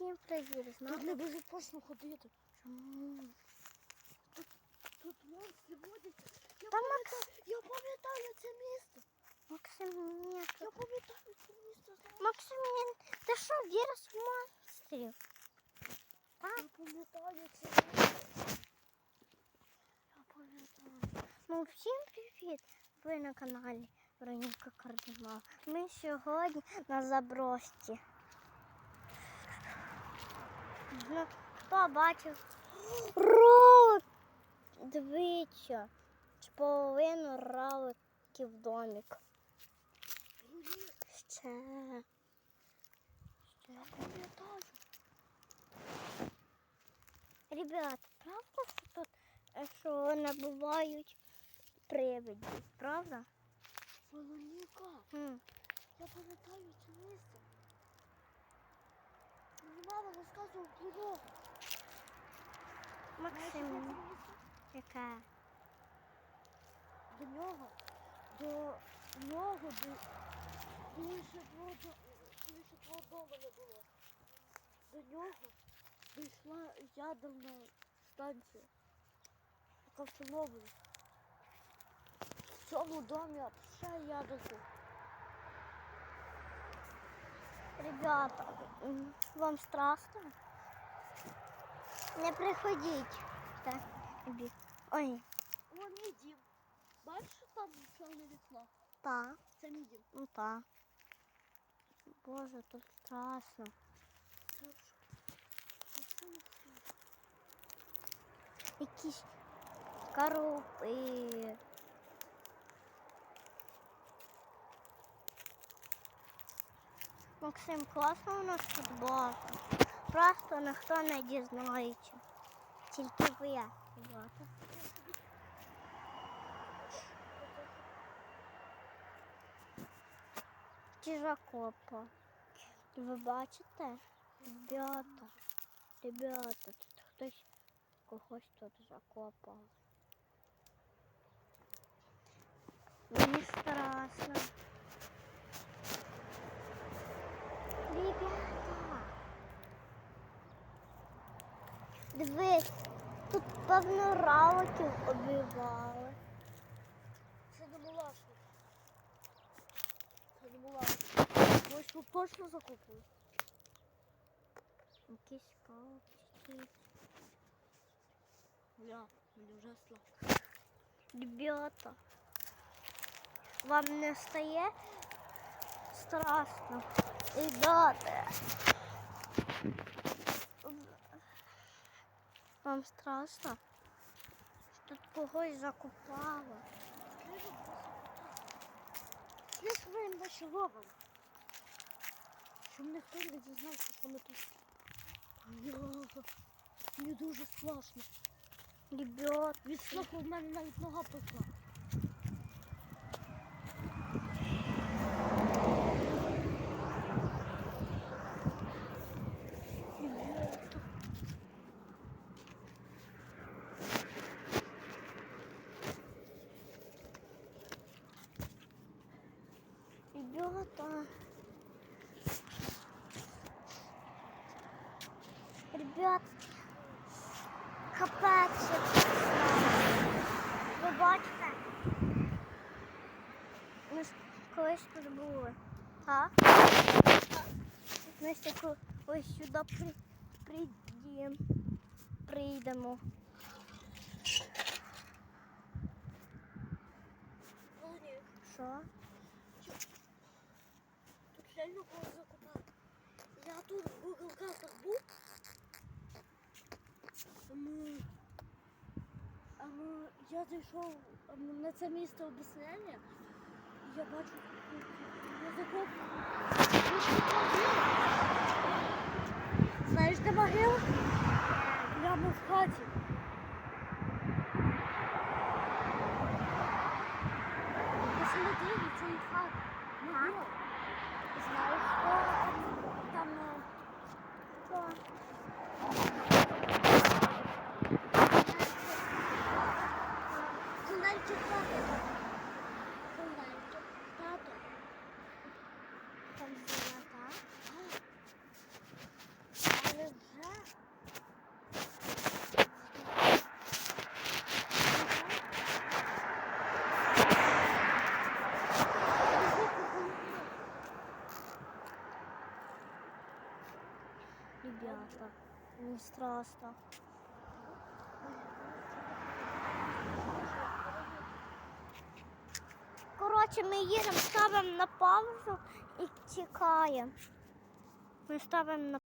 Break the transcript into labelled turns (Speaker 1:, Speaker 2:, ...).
Speaker 1: Максим привір,
Speaker 2: Тут не безпечно ходити.
Speaker 1: Чому?
Speaker 2: Тут монстри водяться. Я
Speaker 1: Та
Speaker 2: пам'ятаю, це місце.
Speaker 1: Максим, ні.
Speaker 2: Я пам'ятаю це місце.
Speaker 1: Максим, ні. Ти що, віриш в монстрів?
Speaker 2: Я пам'ятаю це місце. Я пам'ятаю.
Speaker 1: Ну, всім привіт! Ви на каналі Вероніка Кардинал. Ми сьогодні на заброшці. Ну, хто бачив? Ролик! Дивіться, з половину роликів домик. Ще. Ще.
Speaker 2: Я пам'ятаю.
Speaker 1: Ребят, правда, що тут е, що набувають привидів, правда?
Speaker 2: Вероніка,
Speaker 1: Хм.
Speaker 2: я пам'ятаю це місце. Мама нього. Знаєш,
Speaker 1: Максим, яка?
Speaker 2: До нього, до нього, ще твого дому не було. До нього дійшла ядерна станція. Яка в В цьому домі ще ядерку.
Speaker 1: Ребята, м, вам страшно? Не приходіть. Так, бі- Ой,
Speaker 2: О, мій дім. Бачиш, що там чорне вікно?
Speaker 1: та,
Speaker 2: Це мій дім.
Speaker 1: ну та. Боже, тут страшно.
Speaker 2: Це що? Це що Максим?
Speaker 1: Якісь коропи. Максим, класно у нас база. Просто ніхто не дізнається. Тільки ви, ребята. Чижакопа. Ви бачите? Ребята, ребята, тут хтось когось тут закопав. Мені страшно. Ребята. Дивись, тут певно равоків оббивали.
Speaker 2: Це не мулашник. Це не мулашник. Ось тут точно закупили.
Speaker 1: Якісь палки.
Speaker 2: Бля, мені вже страшно.
Speaker 1: Ребята, вам не стає страшно? Ребята, вам страшно? Тут когось закопало.
Speaker 2: Я своїм ви наші ловим. Щоб ніхто не дізнався, що ми тут. Бля, Мені дуже страшно.
Speaker 1: Ребят,
Speaker 2: Від страху в мене навіть нога пекла.
Speaker 1: Ребята. Ребят, капець. Ви бачите? Ми ж колись тут були. Так? Ми ще колись сюди при, прийдемо. Прийдемо. Що?
Speaker 2: Тут реально закупати. Я тут в Google картах був. Я зайшов на це місце обіснення Я бачу, я закоп.
Speaker 1: Ребята. Не страшно. Коротше, ми їдемо, ставимо на паузу і чекаємо. Ми ставимо на